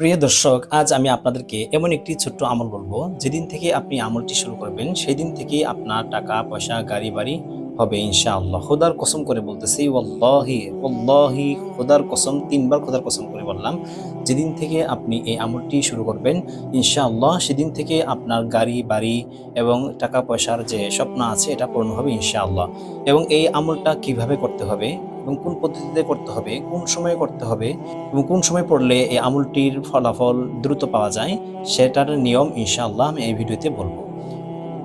প্রিয় দর্শক, আজ আমি আপনাদেরকে এমন একটি ছোট্ট আমল বলব। যেদিন থেকে আপনি আমলটি শুরু করবেন সেই দিন থেকেই আপনার টাকা, পয়সা, গাড়ি, বাড়ি হবে ইনশাআল্লাহ। খোদার কসম করে বলতেছি, ওয়াল্লাহি ওয়াল্লাহি, খোদার কসম, তিনবার খোদার কসম করে বললাম, যেদিন থেকে আপনি এই আমলটি শুরু করবেন, ইনশাআল্লাহ সেদিন থেকে আপনার গাড়ি, বাড়ি এবং টাকা, পয়সার যে স্বপ্ন আছে, এটা পূর্ণ হবে ইনশাআল্লাহ। এবং এই আমলটা কীভাবে করতে হবে এবং কোন পদ্ধতিতে করতে হবে, কোন সময়ে করতে হবে এবং কোন সময় পড়লে এই আমলটির ফলাফল দ্রুত পাওয়া যায়, সেটার নিয়ম ইনশাআল্লাহ আমি এই ভিডিওতে বলব।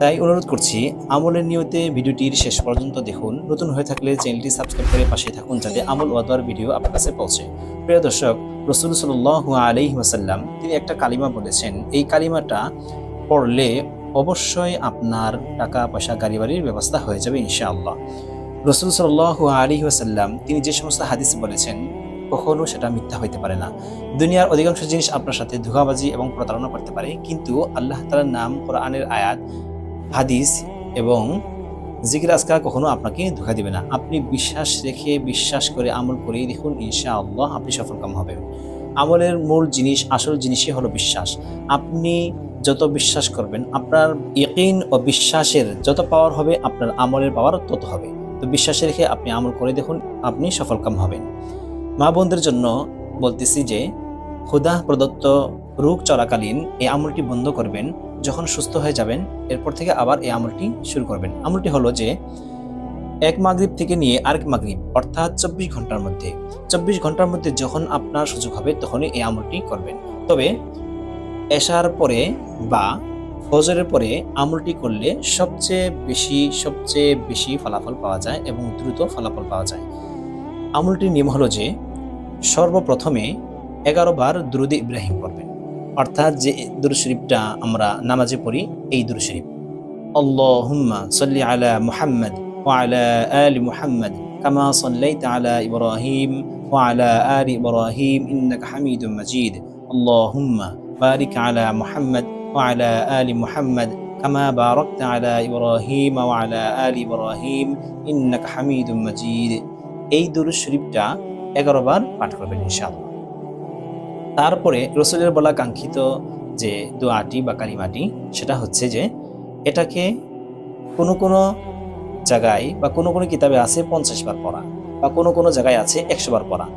তাই অনুরোধ করছি, আমলের নিয়তে ভিডিওটির শেষ পর্যন্ত দেখুন। নতুন হয়ে থাকলে চ্যানেলটি সাবস্ক্রাইব করে পাশে থাকুন যাতে আমল ওয়াদার ভিডিও আপনার কাছে পৌঁছে। প্রিয় দর্শক, রসুল সাল্লাহ আলহি ওয়াসাল্লাম তিনি একটা কালিমা বলেছেন। এই কালিমাটা পড়লে অবশ্যই আপনার টাকা পয়সা গাড়ি বাড়ির ব্যবস্থা হয়ে যাবে ইনশাআল্লাহ। রসুল সাল্লাহ আলী ওয়াসাল্লাম, তিনি যে সমস্ত হাদিস বলেছেন, কখনো সেটা মিথ্যা হইতে পারে না। দুনিয়ার অধিকাংশ জিনিস আপনার সাথে ধোকাবাজি এবং প্রতারণা করতে পারে, কিন্তু আল্লাহ তালার নাম, কোরআনের আয়াত, হাদিস এবং জিকির আজকার কখনো আপনাকে ধোকা দিবে না। আপনি বিশ্বাস রেখে বিশ্বাস করে আমল করে দেখুন ইনশা আল্লাহ আপনি সফলকাম হবেন। আমলের মূল জিনিস, আসল জিনিসই হলো বিশ্বাস। আপনি যত বিশ্বাস করবেন, আপনার ইকিন ও বিশ্বাসের যত পাওয়ার হবে, আপনার আমলের পাওয়ার তত হবে। তো বিশ্বাসে রেখে আপনি আমল করে দেখুন, আপনি সফলকাম হবেন। মা বোনদের জন্য বলতেছি যে ক্ষুদা প্রদত্ত রোগ চলাকালীন এই আমলটি বন্ধ করবেন, যখন সুস্থ হয়ে যাবেন, এরপর থেকে আবার এই আমলটি শুরু করবেন। আমলটি হলো যে, এক মাগরিব থেকে নিয়ে আরেক মাগরিব, অর্থাৎ চব্বিশ ঘণ্টার মধ্যে। চব্বিশ ঘণ্টার মধ্যে যখন আপনার সুযোগ হবে, তখনই এই আমলটি করবেন। তবে এশার পরে বা ফজরের পরে আমলটি করলে সবচেয়ে বেশি সবচেয়ে বেশি ফলাফল পাওয়া যায় এবং দ্রুত ফলাফল পাওয়া যায়। আমলটির নিয়ম হলো যে, সর্বপ্রথমে এগারো বার দুরুদি ইব্রাহিম পড়বেন। অর্থাৎ যে দুরু শরীফটা আমরা নামাজে পড়ি, এই দুরু শরীফ। আল্লাহুম্মা সাল্লি আলা মুহাম্মদ আলা আলি মুহাম্মদ কামা সাল্লাইতা আলা ইব্রাহিম ওয়া আলা আলি ইব্রাহিম ইন্নাকা হামিদুম মাজিদ। আল্লাহুম্মা বারিক আলা মুহাম্মদ ওয়া আলা আলি মুহাম্মদ كما باركت على إبراهيم وعلى آل إبراهيم إنك حميد مجيد এই দুরুদ শরীফটা এগারো বার পাঠ করবেন ইনশাআল্লাহ তারপরে রসুলের বলা কাঙ্ক্ষিত যে দোয়াটি বা কালিমাটি সেটা হচ্ছে যে এটাকে কোনো কোনো জায়গায় বা কোনো কোনো কিতাবে আছে পঞ্চাশ বার পড়া বা কোনো কোনো জায়গায় আছে একশো বার পড়া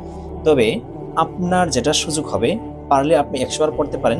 তবে আপনার যেটা সুযোগ হবে পারলে আপনি একশো বার পড়তে পারেন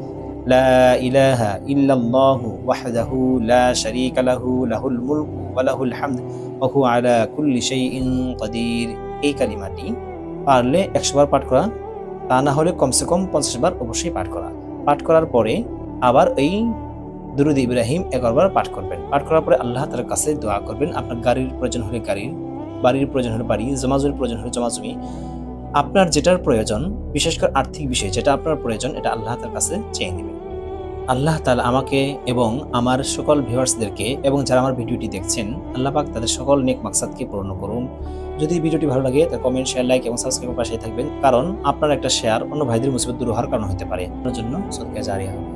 ইলাহা ইল্লাল্লাহু ওয়াহদাহু লা শারীকা লাহু, লাহুল মুলকু ওয়া লাহুল হামদ, ওয়া হুয়া আলা কুল্লি শাইইন কাদির। এই কালিমাটি পারলে একশো বার পাঠ করা, তা না হলে কমসে কম পঞ্চাশ বার অবশ্যই পাঠ করা। পাঠ করার পরে আবার এই দুরুদ ইব্রাহিম এগারোবার পাঠ করবেন। পাঠ করার পরে আল্লাহ তার কাছে দোয়া করবেন, আপনার গাড়ির প্রয়োজন হলে গাড়ির, বাড়ির প্রয়োজন হলে বাড়ি জমাজমির প্রয়োজন হলে জমাজমি আপনার যেটার প্রয়োজন, বিশেষ করে আর্থিক বিষয়, যেটা আপনার প্রয়োজন, এটা আল্লাহ তার কাছে চেয়ে নেবেন আল্লাহ তালা আমাকে এবং আমার সকল ভিউয়ার্সদেরকে এবং যারা আমার ভিডিওটি দেখছেন, আল্লাহ পাক তাদের সকল নেক মাকসাদকে পূর্ণ করুন। যদি ভিডিওটি ভালো লাগে তাহলে কমেন্ট শেয়ার লাইক এবং সাবস্ক্রাইব পাশে থাকবেন। কারণ আপনার একটা শেয়ার অন্য ভাইদের মুসিবত দূর হওয়ার কারণ হতে পারে। আপনার জন্য সদকা জারি হবে।